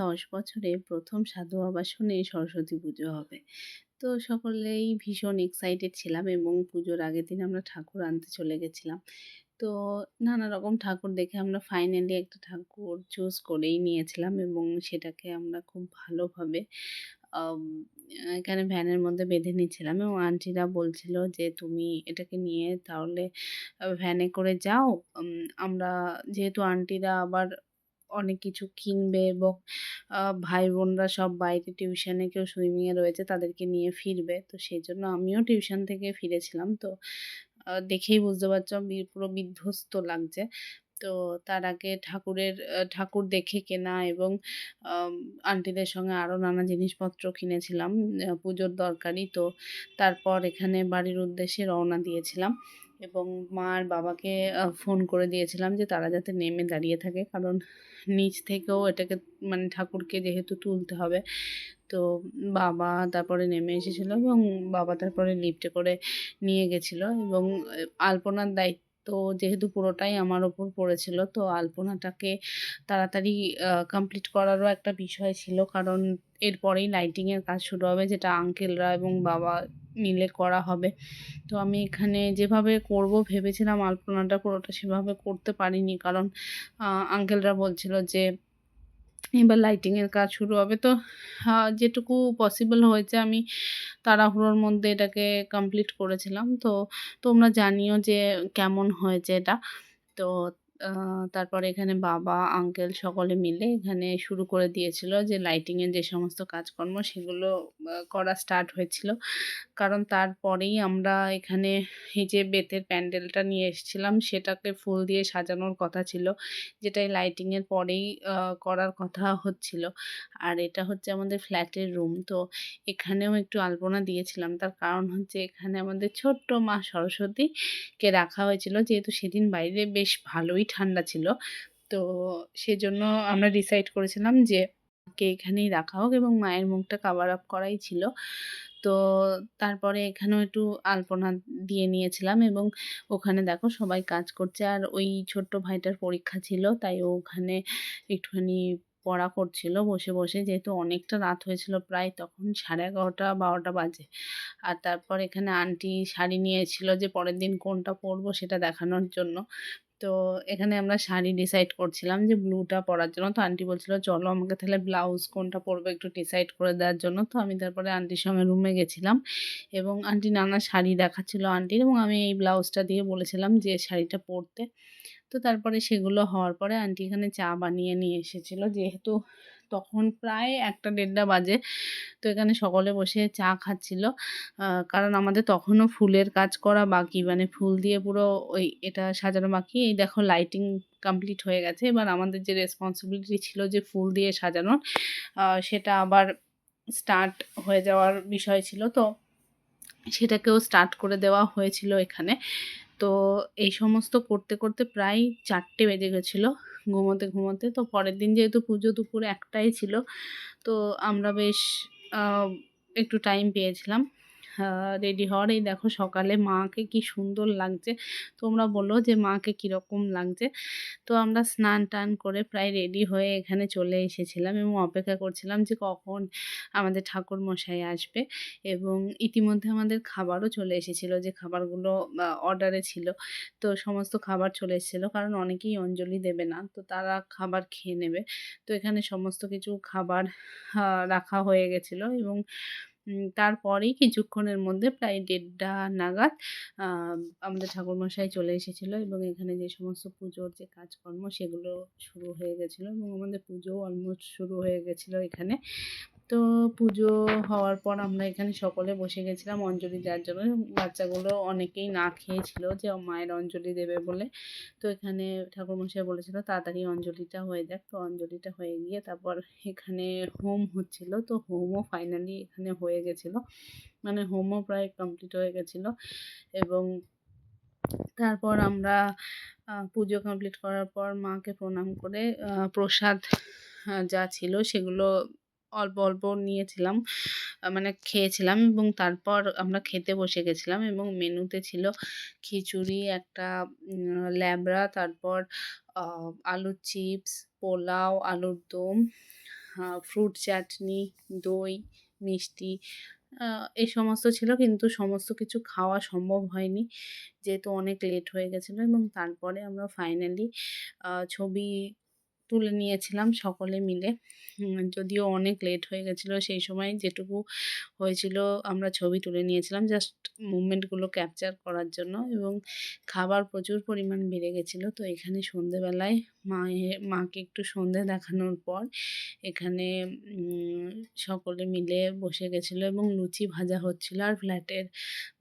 দশ বছরে প্রথম সাধু আবাসনে সরস্বতী পুজো হবে। তো সকলেই ভীষণ এক্সাইটেড ছিলাম এবং পুজোর আগের দিন আমরা ঠাকুর আনতে চলে গেছিলাম। তো নানা রকম ঠাকুর দেখে আমরা ফাইনালি একটা ঠাকুর চুজ করেই নিয়েছিলাম এবং সেটাকে আমরা খুব ভালোভাবে এখানে ভ্যানের মধ্যে বেঁধে নিয়েছিলাম এবং আন্টিরা বলছিল যে, তুমি এটাকে নিয়ে তাহলে ভ্যানে করে যাও। আমরা যেহেতু আন্টিরা আবার অনেক কিছু কিনবে এবং ভাই বোনরা সব বাইরে টিউশনে কেউ সুইমিংয়ে রয়েছে তাদেরকে নিয়ে ফিরবে। তো সেই জন্য আমিও টিউশন থেকে ফিরেছিলাম। তো দেখেই বুঝতে পারছ পুরো বিধ্বস্ত লাগছে। তো তার আগে ঠাকুরের ঠাকুর দেখে কেনা এবং আন্টিদের সঙ্গে আরও নানা জিনিসপত্র কিনেছিলাম পুজোর দরকারি। তো তারপর এখানে বাড়ির উদ্দেশ্যে রওনা দিয়েছিলাম এবং মা বাবাকে ফোন করে দিয়েছিলাম যে তারা যাতে নেমে দাঁড়িয়ে থাকে। কারণ নিচ থেকেও এটাকে মানে ঠাকুরকে যেহেতু তুলতে হবে, তো বাবা তারপরে নেমে এসেছিল এবং বাবা তারপরে লিফটে করে নিয়ে গেছিল এবং আলপনার দায়িত্ব যেহেতু পুরোটাই আমার ওপর পড়েছিল, তো আলপনাটাকে তাড়াতাড়ি কমপ্লিট করারও একটা বিষয় ছিল। কারণ এরপরেই লাইটিংয়ের কাজ শুরু হবে, যেটা আঙ্কেলরা এবং বাবা মিলে করা হবে। তো আমি এখানে যেভাবে করব ভেবেছিলাম আলপনাটা পুরোটা সেভাবে করতে পারিনি। কারণ আঙ্কেলরা বলছিল যে এবার লাইটিংয়ের কাজ শুরু হবে। তো যেটুকু পসিবল হয়েছে আমি তাড়াহুড়োর মধ্যে এটাকে কমপ্লিট করেছিলাম। তো, তোমরা জানিও যে কেমন হয়েছে এটা। তো তারপরে এখানে বাবা আঙ্কেল সকলে মিলে এখানে শুরু করে দিয়েছিল যে লাইটিংয়ের যে সমস্ত কাজকর্ম সেগুলো করা স্টার্ট হয়েছিল। কারণ তারপরেই আমরা এখানে এই যে বেতের প্যান্ডেলটা নিয়ে এসেছিলাম, সেটাকে ফুল দিয়ে সাজানোর কথা ছিল, যেটা এই লাইটিংয়ের পরেই করার কথা হচ্ছিল। আর এটা হচ্ছে আমাদের ফ্ল্যাটের রুম তো এখানেও একটু আলপনা দিয়েছিলাম। তার কারণ হচ্ছে এখানে আমাদের ছোট্ট মা সরস্বতীকে রাখা হয়েছিল, যেহেতু সেদিন বাইরে বেশ ভালোই ঠান্ডা ছিল। তো সেজন্য আমরা ডিসাইড করেছিলাম যে কে এখানেই রাখা হোক এবং মায়ের মুখটা কাভার আপ করাই ছিল। তো তারপরে এখানেও একটু আলপনা দিয়ে নিয়েছিলাম এবং ওখানে দেখো সবাই কাজ করছে আর ওই ছোট্ট ভাইটার পরীক্ষা ছিল তাই ওখানে একটুখানি পড়া করছিল বসে বসে। যেহেতু অনেকটা রাত হয়েছিল প্রায় তখন সাড়ে এগারোটা বারোটা বাজে। আর তারপর এখানে আন্টি শাড়ি নিয়েছিল যে পরের দিন কোনটা পরবো সেটা দেখানোর জন্য। তো এখানে আমরা শাড়ি ডিসাইড করছিলাম যে ব্লুটা পরার জন্য। তো আন্টি বলছিল, চলো আমাকে তাহলে ব্লাউজ কোনটা পরবো একটু ডিসাইড করে দেওয়ার জন্য। তো আমি তারপরে আন্টির সঙ্গে রুমে গেছিলাম এবং আন্টি নানা শাড়ি দেখাচ্ছিল আন্টির এবং আমি এই ব্লাউজটা দিয়ে বলেছিলাম যে শাড়িটা পরতে। তো তারপরে সেগুলো হওয়ার পরে আন্টি এখানে চা বানিয়ে নিয়ে এসেছিল। যেহেতু তখন প্রায় একটা দেড়টা বাজে। তো এখানে সকলে বসে চা খাচ্ছিল। কারণ আমাদের তখনও ফুলের কাজ করা বাকি। মানে ফুল দিয়ে পুরো ওই এটা সাজানো বাকি। এই দেখো লাইটিং কমপ্লিট হয়ে গেছে। এবার আমাদের যে রেসপন্সিবিলিটি ছিল যে ফুল দিয়ে সাজানোর সেটা আবার স্টার্ট হয়ে যাওয়ার বিষয় ছিল। তো সেটাকেও স্টার্ট করে দেওয়া হয়েছিল এখানে। তো এই সমস্ত করতে করতে প্রায় চারটে বেজে গেছিল। ঘুমোতে ঘুমোতে। তো পরের দিন যেহেতু পুজো দুপুর একটাই ছিল, তো আমরা বেশ একটু টাইম পেয়েছিলাম। রেডি হওয়ার এই দেখো সকালে মাকে কি সুন্দর লাগছে। তোমরা বলো যে মাকে কীরকম লাগছে। তো আমরা স্নান টান করে প্রায় রেডি হয়ে এখানে চলে এসেছিলাম এবং অপেক্ষা করছিলাম যে কখন আমাদের ঠাকুর মশাই আসবে এবং ইতিমধ্যে আমাদের খাবারও চলে এসেছিল যে খাবারগুলো অর্ডারে ছিল। তো সমস্ত খাবার চলে এসেছিল কারণ অনেকেই অঞ্জলি দেবে না, তো তারা খাবার খেয়ে নেবে। তো এখানে সমস্ত কিছু খাবার রাখা হয়ে গেছিল এবং তারপরেই কিছুক্ষণের মধ্যে প্রায় দেড়টা নাগাদ আমাদের ঠাকুরমশাই চলে এসেছিল এবং এখানে যে সমস্ত পুজোর যে কাজকর্ম সেগুলো শুরু হয়ে গেছিল এবং আমাদের পুজো অলমোস্ট শুরু হয়ে গেছিল এখানে। তো পুজো হওয়ার পর আমরা এখানে সকলে বসে গেছিলাম অঞ্জলি দেওয়ার জন্য। বাচ্চাগুলো অনেকেই না খেয়েছিল যে মায়ের অঞ্জলি দেবে বলে। তো এখানে ঠাকুরমশাই বলেছিল, তাড়াতাড়ি অঞ্জলিটা হয়ে যাক। তো অঞ্জলিটা হয়ে গিয়ে তারপর এখানে হোম হচ্ছিল। তো হোমও ফাইনালি এখানে হয়ে গেছিল। মানে হোমও প্রায় কমপ্লিট হয়ে গেছিল। এবং তারপর আমরা পুজো কমপ্লিট করার পর মাকে প্রণাম করে প্রসাদ যা ছিল সেগুলো অল্প অল্প নিয়েছিলাম মানে খেয়েছিলাম এবং তারপর আমরা খেতে বসে গেছিলাম এবং মেনুতে ছিল খিচুড়ি একটা ল্যাবড়া তারপর আলুর চিপস পোলাও আলুর দম ফ্রুট চাটনি, দই, মিষ্টি এই সমস্ত ছিল কিন্তু সমস্ত কিছু খাওয়া সম্ভব হয়নি। যেহেতু অনেক লেট হয়ে গেছিল এবং তারপরে আমরা ফাইনালি ছবি তুলে নিয়েছিলাম সকলে মিলে। যদিও অনেক লেট হয়ে গেছিল, সেই সময় যেটুকু হয়েছিল আমরা ছবি তুলে নিয়েছিলাম জাস্ট মুভমেন্টগুলো ক্যাপচার করার জন্য এবং খাবার প্রচুর পরিমাণ বেড়ে গেছিল। তো এখানে সন্ধেবেলায় মায়ের মাকে একটু সন্ধে দেখানোর পর এখানে সকলে মিলে বসে গেছিল এবং লুচি ভাজা হচ্ছিল আর ফ্ল্যাটের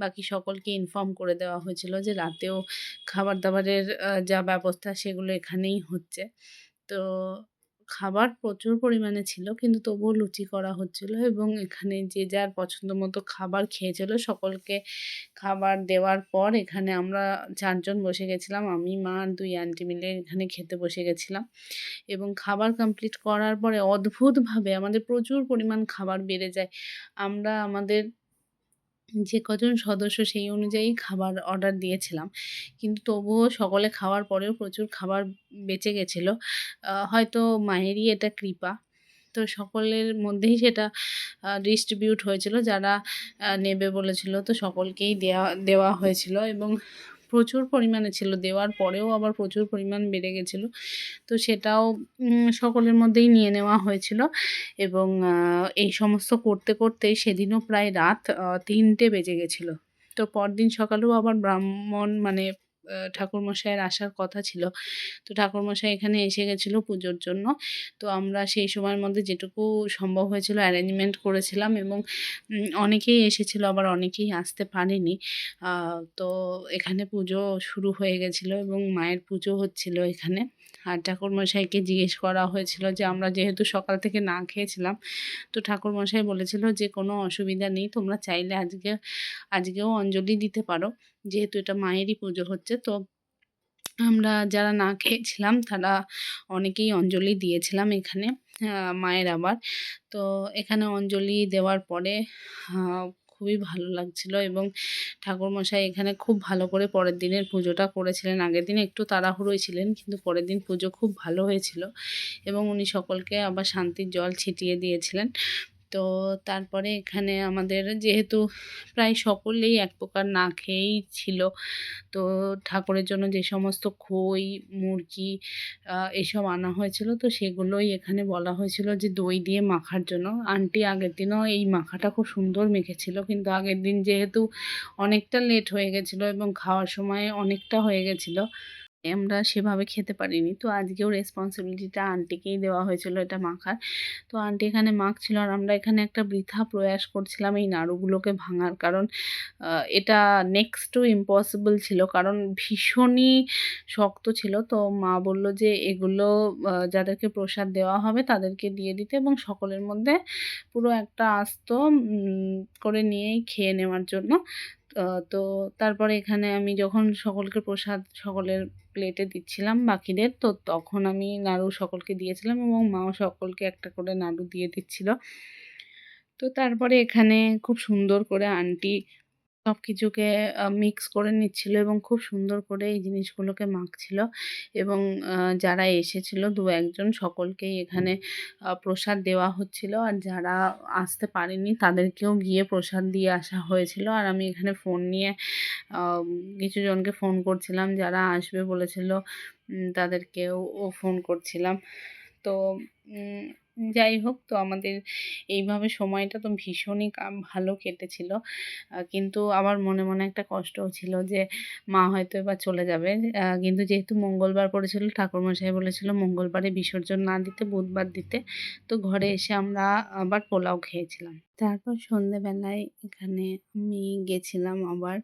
বাকি সকলকে ইনফর্ম করে দেওয়া হয়েছিল যে রাতেও খাবার-দাবারের যা ব্যবস্থা সেগুলো এখানেই হচ্ছে। তো খাবার প্রচুর পরিমাণে ছিল কিন্তু তবুও লুচি করা হচ্ছিল এবং এখানে যে যার পছন্দ মতো খাবার খেয়েছিল। সকলকে খাবার দেওয়ার পর এখানে আমরা চারজন বসে গেছিলাম। আমি, মা আর ২ আন্টি মিলে এখানে খেতে বসে গেছিলাম এবং খাবার কমপ্লিট করার পরে অদ্ভুতভাবে আমাদের প্রচুর পরিমাণ খাবার বেড়ে যায়। আমরা আমাদের যে কজন সদস্য সেই অনুযায়ী খাবার অর্ডার দিয়েছিলাম। কিন্তু তবুও সকলে খাওয়ার পরেও প্রচুর খাবার বেঁচে গেছিল। হয়তো মায়েরই এটা কৃপা। তো সকলের মধ্যেই সেটা ডিস্ট্রিবিউট হয়েছিল। যারা নেবে বলেছিল তো সকলকেই দেওয়া দেওয়া হয়েছিল এবং প্রচুর পরিমাণে ছিল। দেওয়ার পরেও আবার প্রচুর পরিমাণ বেড়ে গেছিল তো সেটাও সকলের মধ্যেই নিয়ে নেওয়া হয়েছিল এবং এই সমস্ত করতে, করতে সেদিনও প্রায় রাত তিনটে বেজে গেছিল। তো পরদিন সকালেও আবার ব্রাহ্মণ মানে ঠাকুরমশাইয়ের আসার কথা ছিল। তো ঠাকুরমশাই এখানে এসে গেছিল পুজোর জন্য। তো আমরা সেই সময়ের মধ্যে যেটুকু সম্ভব হয়েছিল অ্যারেঞ্জমেন্ট করেছিলাম এবং অনেকেই এসেছিল, আবার অনেকেই আসতে পারেনি। তো এখানে পুজো শুরু হয়ে গেছিল এবং মায়ের পুজো হচ্ছিল এখানে। আর ঠাকুরমশাইকে জিজ্ঞেস করা হয়েছিল যে আমরা যেহেতু সকাল থেকে না খেয়েছিলাম, তো ঠাকুরমশাই বলেছিল যে কোনো অসুবিধা নেই, তোমরা চাইলে আজকে, আজকেও অঞ্জলি দিতে পারো। যেহেতু এটা মায়েরই পুজো হচ্ছে, তো আমরা যারা না খেয়েছিলাম, তারা অনেকেই অঞ্জলি দিয়েছিলাম এখানে মায়ের আবার। তো এখানে অঞ্জলি দেওয়ার পরে খুবই ভালো লাগছিল এবং ঠাকুরমশাই এখানে খুব ভালো করে পরের দিনের পুজোটা করেছিলেন। আগের দিন একটু তাড়াহুড়োই ছিলেন, কিন্তু পরের দিন পুজো খুব ভালো হয়েছিল এবং উনি সকলকে আবার শান্তির জল ছিটিয়ে দিয়েছিলেন। তো তারপরে এখানে আমাদের যেহেতু প্রায় সকলেই এক প্রকার না খেয়েই ছিল। তো ঠাকুরের জন্য যে সমস্ত খই, মুরগি এসব আনা হয়েছিল তো সেগুলোই এখানে বলা হয়েছিল যে দই দিয়ে মাখার জন্য। আন্টি আগের দিনও এই মাখাটা খুব সুন্দর মেখেছিল কিন্তু আগের দিন যেহেতু অনেকটা লেট হয়ে গেছিল এবং খাওয়ার সময় অনেকটা হয়ে গেছিল। আমরা সেভাবে খেতে পারিনি। তো আজকেও রেসপন্সিবিলিটিটা আন্টিকেই দেওয়া হয়েছিল এটা মাখার। তো আন্টি এখানে মাখছিল আর আমরা এখানে একটা বৃথা প্রয়াস করছিলাম এই নাড়ুগুলোকে ভাঙার। কারণ এটা নেক্সট টু ইম্পসিবল ছিল। কারণ ভীষণই শক্ত ছিল। তো মা বলল যে এগুলো যাদেরকে প্রসাদ দেওয়া হবে তাদেরকে দিয়ে দিতে এবং সকলের মধ্যে পুরো একটা আস্ত করে নিয়েই খেয়ে নেওয়ার জন্য। তো তারপরে এখানে আমি যখন সকলকে প্রসাদ সকলের প্লেটে দিচ্ছিলাম বাকিদের, তো তখন আমি নাড়ু সকলকে দিয়েছিলাম এবং মাও সকলকে একটা করে নাড়ু দিয়ে দিচ্ছিল। তো তারপরে এখানে খুব সুন্দর করে আন্টি সবকিছুকে কিছুকে মিক্স করে নিচ্ছিল এবং খুব সুন্দর করে এই জিনিসগুলোকে মাখছিল এবং যারা এসেছিল দু একজন সকলকেই এখানে প্রসাদ দেওয়া হচ্ছিল। আর যারা আসতে পারেনি তাদেরকেও গিয়ে প্রসাদ দিয়ে আসা হয়েছিল। আর আমি এখানে ফোন নিয়ে কিছু জনকে ফোন করছিলাম যারা আসবে বলেছিল তাদেরকেও, ও ফোন করছিলাম। তো যাই হোক তো আমাদের এইভাবে সময়টা তো ভীষণই ভালো কেটেছিল। কিন্তু আবার মনে, মনে একটা কষ্টও ছিল যে মা হয়তো এবার চলে যাবে। কিন্তু যেহেতু মঙ্গলবার পড়েছিল ঠাকুরমশাই বলেছিল মঙ্গলবারে বিসর্জন না দিতে বুধবার দিতে। তো ঘরে এসে আমরা আবার পোলাও খেয়েছিলাম। তারপর সন্ধেবেলায় এখানে আমি গেছিলাম আবার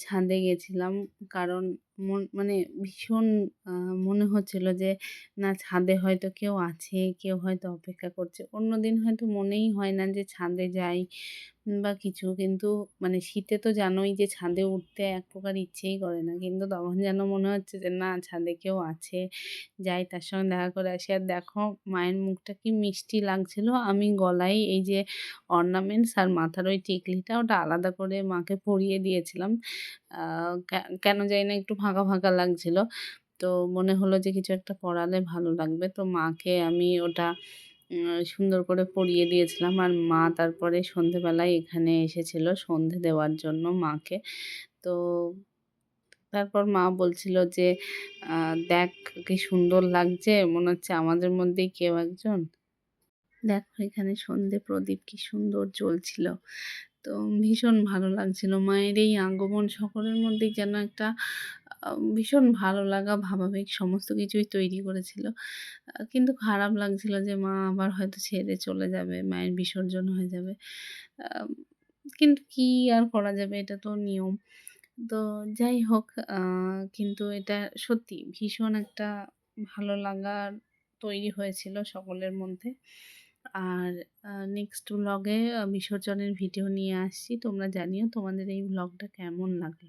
ছাদে গেছিলাম। কারণ মন মানে ভীষণ মনে হচ্ছিল যে না ছাদে হয়তো কেউ আছে, কেউ হয়তো অপেক্ষা করছে। অন্যদিন হয়তো মনেই হয় না যে ছাদে যাই বা কিছু। কিন্তু মানে শীতে তো জানোই যে ছাদে উঠতে এক প্রকার ইচ্ছেই করে না। কিন্তু তখন যেন মনে হচ্ছে যে না ছাদে কেউ আছে। যাই তার সঙ্গে দেখা করে আসি। আর দেখো মায়ের মুখটা কি মিষ্টি লাগছিল। আমি গলায় এই যে অর্নামেন্টস আর মাথার ওই টিকলিটা ওটা আলাদা করে মাকে পরিয়ে দিয়েছিলাম। কেন জানি না একটু ফাঁকা, ফাঁকা লাগছিল। তো মনে হলো যে কিছু একটা পরালে ভালো লাগবে। তো মাকে আমি ওটা সুন্দর করে পরিয়ে দিয়েছিলাম। আর মা তারপরে সন্ধেবেলায় এখানে এসেছিল সন্ধে দেওয়ার জন্য মাকে। তো তারপর মা বলছিল যে, "দেখ কি সুন্দর লাগছে। মনে হচ্ছে আমাদের মধ্যেই কেউ একজন।" দেখো এখানে সন্ধে প্রদীপ কি সুন্দর জ্বলছিল। তো ভীষণ ভালো লাগছিল। মায়ের এই আগমন সকলের মধ্যেই যেন একটা ভীষণ ভালো লাগা ভাবাবেগ সমস্ত কিছুই তৈরি করেছিল। কিন্তু খারাপ লাগছিল যে মা আবার হয়তো ছেড়ে চলে যাবে, মায়ের বিসর্জন হয়ে যাবে। কিন্তু কি আর করা যাবে এটা তো নিয়ম। তো যাই হোক কিন্তু এটা সত্যি ভীষণ একটা ভালো লাগা তৈরি হয়েছিল সকলের মধ্যে। আর নেক্সট ব্লগে বিসর্জনের ভিডিও নিয়ে আসছি। তোমরা জানিও তোমাদের এই ব্লগটা কেমন লাগল?